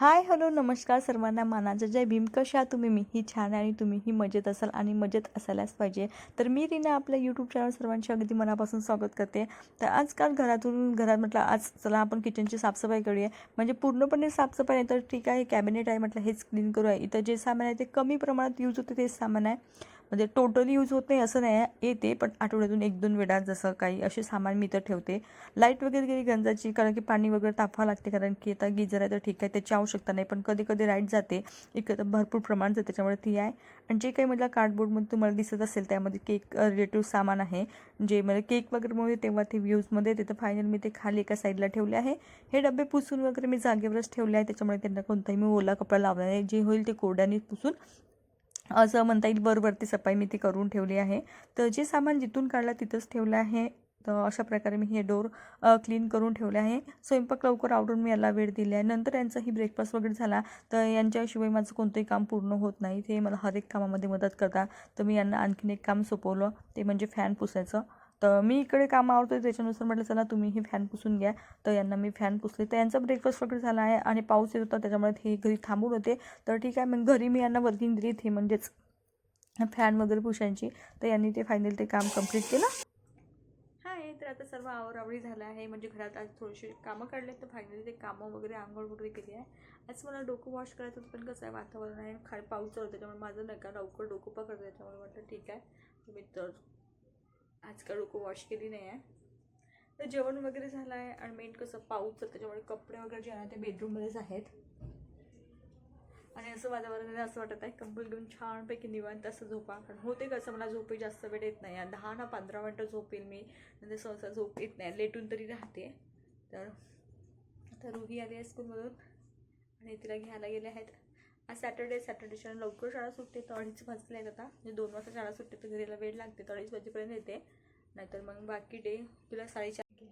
Hi hello नमस्कार सर्वांना. मानाचं जय भीम. कशा तुम्ही? मी ही छान आहे आणि तुम्हीही मजेत असाल आणि मजेत असायलाच पाहिजे. तर मी रीना आपल्या यूट्यूब चॅनल सर्वांचे अगदी मनापासून स्वागत करते. तर आजकाल घरातून घरात म्हटलं आज चला आपण किचनची साफसफाई करूया. म्हणजे पूर्णपणे साफसफाई नाही तर ठीक आहे कॅबिनेट आहे म्हटलं हेच क्लीन करूया. इथं जे सामान आहे ते कमी प्रमाणात यूज होते तेच सामान आहे. म्हणजे टोटली यूज होत नाही असं नाही. येते पण आठवड्यातून एक दोन वेळा जसं काही असे सामान मी तर ठेवते. लाइट वगैरे गेली गंजाची कारण की पाणी वगैरे तापवा लागते कारण की आता गिजर आहे तर ठीक आहे त्याची आवश्यकता नाही. पण कधी कधी लाइट जाते एक भरपूर प्रमाण जाते त्याच्यामुळे ती आहे. आणि जे काही म्हटलं कार्डबोर्डमध्ये तुम्हाला दिसत असेल त्यामध्ये केक रिलेटिव्ह सामान आहे. जे मला केक वगैरेमुळे तेव्हा ते व्ह्यूजमध्ये येते तर फायनल मी ते खाली एका साईडला ठेवले आहे. हे डबे पुसून वगैरे मी जागेवरच ठेवले आहे त्याच्यामुळे त्यांना कोणताही मी ओला कपडा लावला नाही. जे होईल ते कोरड्याने पुसून असं म्हणता येईल वरवरती सफाई मी ती करून ठेवली आहे. तर जे सामान जिथून काढलं तिथंच ठेवलं आहे. तर अशा प्रकारे मी हे डोर क्लीन करून ठेवले आहे. स्वयंपाक लवकर आवडून मी याला वेळ दिला आहे. नंतर यांचाही ब्रेकफास्ट वगैरे झाला तर यांच्याशिवाय माझं कोणतंही काम पूर्ण होत नाही. ते मला हर एक कामामध्ये मदत करतात. तर मी यांना आणखीन एक काम सोपवलं ते म्हणजे फॅन पुसायचं. तर मी इकडे काम आवडतो त्याच्यानुसार म्हटलं चला तुम्हीही फॅन पुसून घ्या. तर यांना मी फॅन पुसले. तर यांचा ब्रेकफास्ट वगैरे झाला आहे आणि पाऊस येत होता त्याच्यामुळे हे घरी थांबून होते. तर ठीक आहे मग घरी मी यांना वर्किंग दिली ते म्हणजेच फॅन वगैरे पुसायची. तर यांनी ते फायनल ते काम कंप्लीट केलं. हाय तर आता सर्व आवरावरी झालं आहे. म्हणजे घरात आज थोडीशी कामं काढले तर फायनली ते कामं वगैरे आंघोळ वगैरे केली आहे. आज मला डोकं वॉश करायचं होतं पण कसं आहे वातावरण आहे खाली पाऊस चालू त्याच्यामुळे माझं नका लवकर डोकं पकडतं त्याच्यामुळे म्हटलं ठीक आहे. तुम्ही तर आज का डोकं वॉश केली नाही आहे तर जेवण वगैरे झालं आहे आणि मेन कसं पाऊस तर त्याच्यामुळे कपडे वगैरे जे आहे ते बेडरूममध्येच आहेत. आणि असं वातावरण असं वाटत आहे कंबल घेऊन छानपैकी निवांत असं झोपा. कारण होते कसं मला झोपे जास्त वेळ येत नाही. दहा ना पंधरा मिनटं झोपेल मी नंतर सहसा झोप येत नाही. लेटून तरी राहते. तर आता रुही आली आहे स्कूलमधून आणि तिला घ्यायला गेले आहेत. आज सॅटर्डे सॅटर्डेच्या लवकर शाळा सुटते तर अडीच वाजले आहेत आता म्हणजे दोन वाजता शाळा सुटते तर घरीला वेळ लागते तर अडीच वाजेपर्यंत येते. नाहीतर मग बाकी डे तुला साडेचार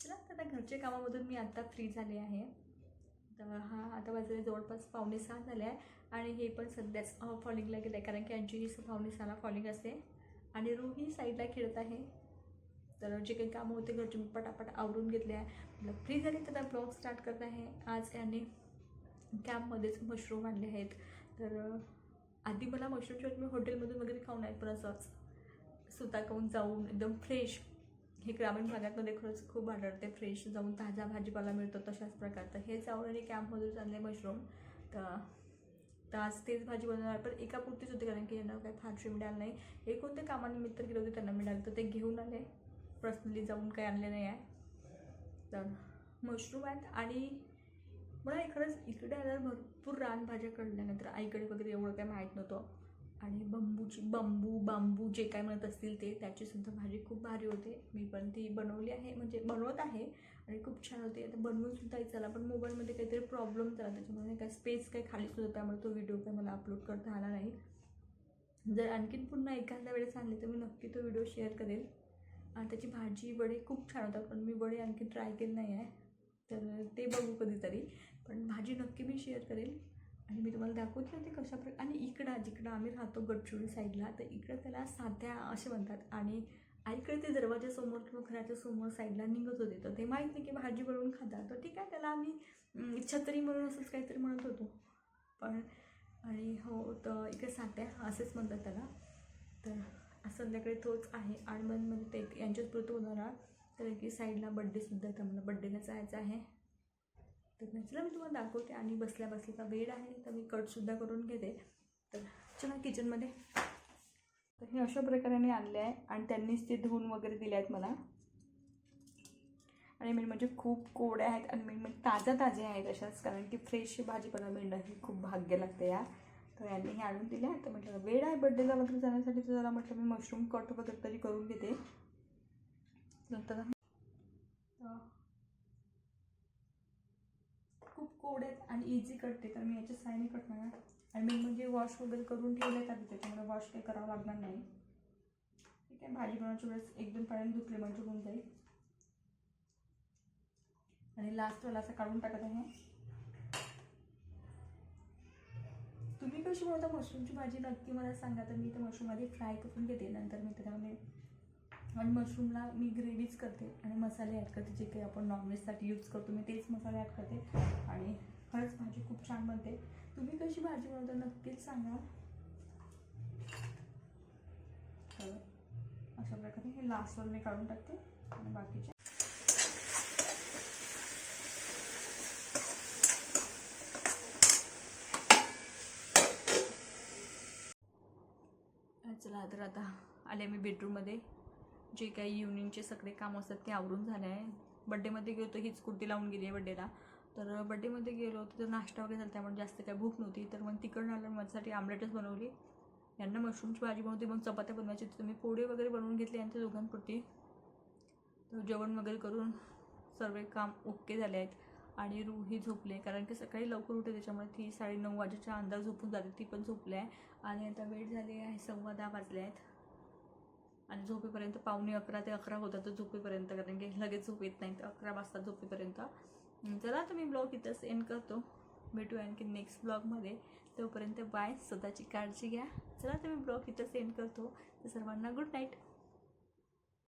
चला आता घरच्या कामामधून मी आत्ता फ्री झाले आहे. तर हा आता वाजले जवळपास पावणे सहा झाले आहे. आणि हे पण सध्याच फॉलिंगला गेलं आहे कारण की यांची ही पावणे सहाला फॉलिंग असते. आणि रोही साईडला खेळत आहे. तर जे काही कामं होते घरचे मी पटापट आवरून घेतले आहे. फ्री झाली तर ब्लॉग स्टार्ट करत आहे. आज यांनी कॅम्पमध्येच मशरूम आणले आहेत. तर आधी मला मशरूमच्या मी हॉटेलमधून वगैरे खाऊन आहेत पण असंच सुताकाहून जाऊन एकदम फ्रेश. हे ग्रामीण भागातमध्ये खरंच खूप आढळते फ्रेश जाऊन ताजा भाजीपाला मिळतो तशाच प्रकारचं हे जाऊन आणि कॅम्पमधून चालले मशरूम. तर तर आज तेच भाजी बनवणार पण एका पुरतीच होते कारण की यांना काही फारशी मिळालं नाही. हे कोणते कामानिमित्त गेले होते त्यांना मिळालं तर ते घेऊन आले. पर्सनली जाऊन काही आणले नाही आहे. तर मशरूम आहेत आणि मला खरंच इकडे आल्यावर भरपूर रानभाज्या कळल्यानंतर आईकडे वगैरे एवढं काही माहीत नव्हतं. आणि बंबूची बंबू बांबू जे काय म्हणत असतील ते त्याचीसुद्धा भाजी खूप भारी होते. मी पण ती बनवली आहे म्हणजे बनवत आहे आणि खूप छान होते. आता बनवूनसुद्धा चला पण मोबाईलमध्ये काहीतरी प्रॉब्लेम झाला त्याच्यामुळे काय स्पेस काही खाली सुद्धा त्यामुळे तो व्हिडिओ काय मला अपलोड करता आला नाही. जर आणखीन पुन्हा एखाद्या वेळेस आणले तर मी नक्की तो व्हिडिओ शेअर करेल. आणि त्याची भाजी वडे खूप छान होतात पण मी वडे आणखी ट्राय केले नाही आहे तर ते बघू कधीतरी. पण भाजी नक्की मी शेअर करेल. आणि मी तुम्हाला दाखवते ना ते कशा प्रकारे आणि इकडं जिकडं आम्ही राहतो गडचिरोली साईडला तर इकडं त्याला साध्या असे म्हणतात. आणि आईकडे ते दरवाजासमोर किंवा घराच्या समोर साईडला निघत होते. तर ते माहीत नाही की भाजी बनवून खातात तर ठीक आहे त्याला आम्ही छत्री म्हणून असंच काहीतरी म्हणत होतो. पण आणि हो तर इकडे साध्या असेच म्हणतात त्याला. तर आज संध्याकाळी तोच आहे. आणि मग म्हणजे ते यांच्याच पुरतो होणार तर की साईडला बड्डेसुद्धा तर मला बड्डेला जायचं आहे. तर चला मी तुम्हाला दाखवते. आणि बसल्या बसल्याचा वेळ आहे तर मी कटसुद्धा करून घेते. तर चला किचनमध्ये तर हे अशा प्रकारे आणले आहे. आणि त्यांनीच ते धुवून वगैरे दिले आहेत मला. आणि मेन म्हणजे खूप कोड्या आहेत आणि मेन म्हणजे ताज्या ताज्या आहेत अशाच. कारण की फ्रेश भाजीपाला मिळणं ही खूप भाग्य लागतं या तर यांनी हे आणून दिले. तर म्हटलं वेळ आहे बड्डेला वगैरे जाण्यासाठी तर जरा म्हटलं मी मशरूम कट वगैरे तरी करून घेते. नंतर खूप कोड आहेत आणि इझी कटते तर मी याच्या साईने कटणार आणि मी म्हणजे वॉश वगैरे करून ठेवले तर त्याच्यामुळे वॉश काही करावं लागणार नाही. ठीक आहे भाजी बनवायच्या वेळेस एक दोन पाण्याने धुतले म्हणजे होऊन जाईल. आणि लास्टवाला असं काढून टाकत आहे. तुम्ही कशी बनवता मशरूमची भाजी? नक्की मला सांगा. तर मी ते मशरूममध्ये फ्राय करून घेते. नंतर मी त्याच्यामध्ये आणि मशरूमला मी ग्रेव्हीच करते आणि मसाले ॲड करते जे काही आपण नॉनव्हेजसाठी यूज करतो मी तेच मसाले ॲड करते. आणि खरंच भाजी खूप छान बनते. तुम्ही कशी भाजी बनवता नक्कीच सांगा. तर अशा प्रकारे हे लास्टवर मी काढून टाकते आणि बाकीचे चला तर आता आले मी बेडरूममध्ये जे काही इव्हनिंगचे सगळे काम असतात ते आवरून झाले आहे. बड्डेमध्ये गेलो तर हीच कुर्ती लावून गेली आहे बड्डेला तर बड्डेमध्ये गेलो होतो तर नाश्ता वगैरे झाला त्यामुळे जास्त काही भूक नव्हती. तर मग तिकडं आलं माझ्यासाठी आमलेटच बनवली. यांना मशरूमची भाजी बनवते मग चपात्या बनवायची होती मी पोळी वगैरे बनवून घेतले यांच्या दोघांपुरती तर जेवण वगैरे करून सर्व काम ओके झाले आहेत. आणि रूही झोपले कारण की सकाळी लवकर उठे त्याच्यामुळे ती साडे नऊ वाजेच्या अंदाज झोपून जाते. ती पण झोपली आहे. आणि आता वेळ झाली आहे सव्वा दहा वाजले आहेत. आणि झोपेपर्यंत पावणे अकरा ते अकरा होतात झोपेपर्यंत कारण की लगेच झोप येत नाही. तर अकरा वाजता झोपेपर्यंत. चला तर मी ब्लॉग इथंच एंड करतो. भेटू आणखी नेक्स्ट ब्लॉगमध्ये तोपर्यंत बाय स्वतःची काळजी घ्या. चला तर मी ब्लॉग इथंच एंड करतो. तर सर्वांना गुड नाईट